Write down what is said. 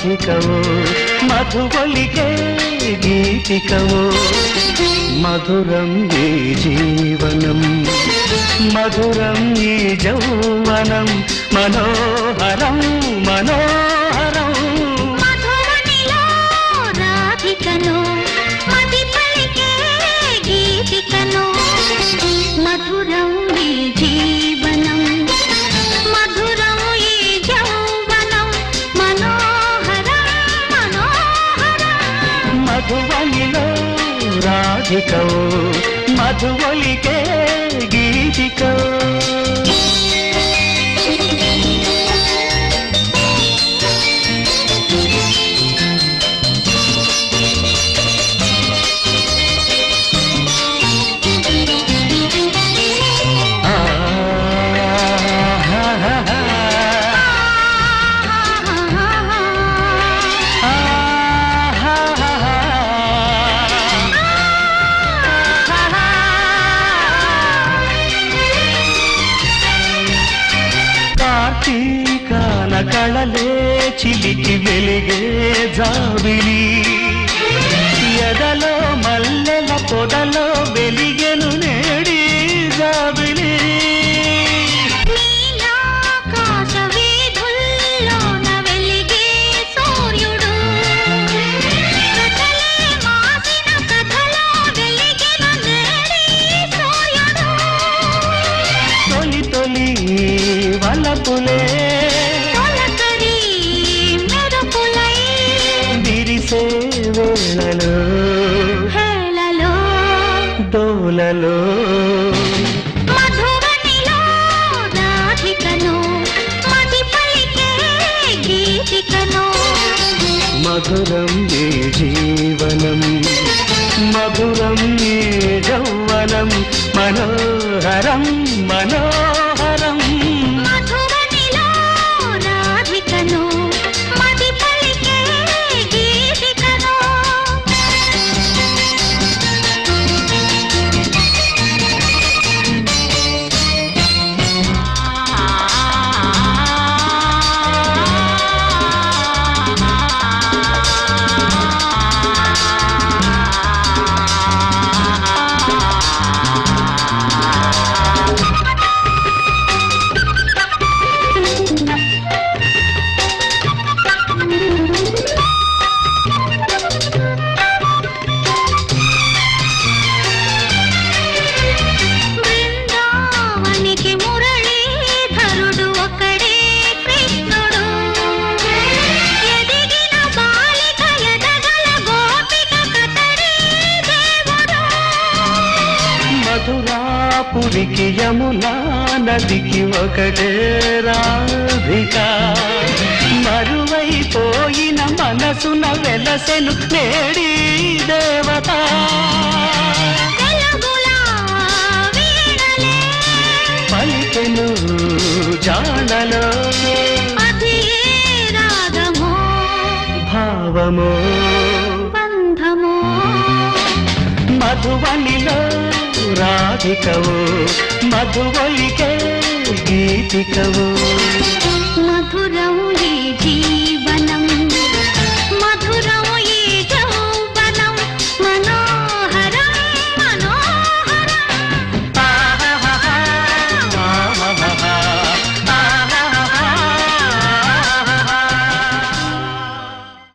రాధికవో మధువలికే గీతికవో మధురం ఈ జీవనం మధురం ఈ జౌవనం మనోహరం మనో మధువనిలో రాధికో మధువలికే గీతికో కళలే చిలికి వెలిగే జాబిలి. ఎదలో మల్లెల పొదలో వెలిగే దోలలో మధువనిలో రాధికను మది పలికే గీతికను. మధురం ఈ జీవనం మధురం ఈ యౌవనం మనోహరం మనోహరం మధురాపురికి యమునా నదికి ఒకటే రాధిక. మరువైపోయిన మనసున వెలసెను నేడి దేవత. పలికెను రాగమో భావము. బంధమో. మధువనిలో రాధికవు మధువలికే గీతికవు. మధురం ఈ జీవ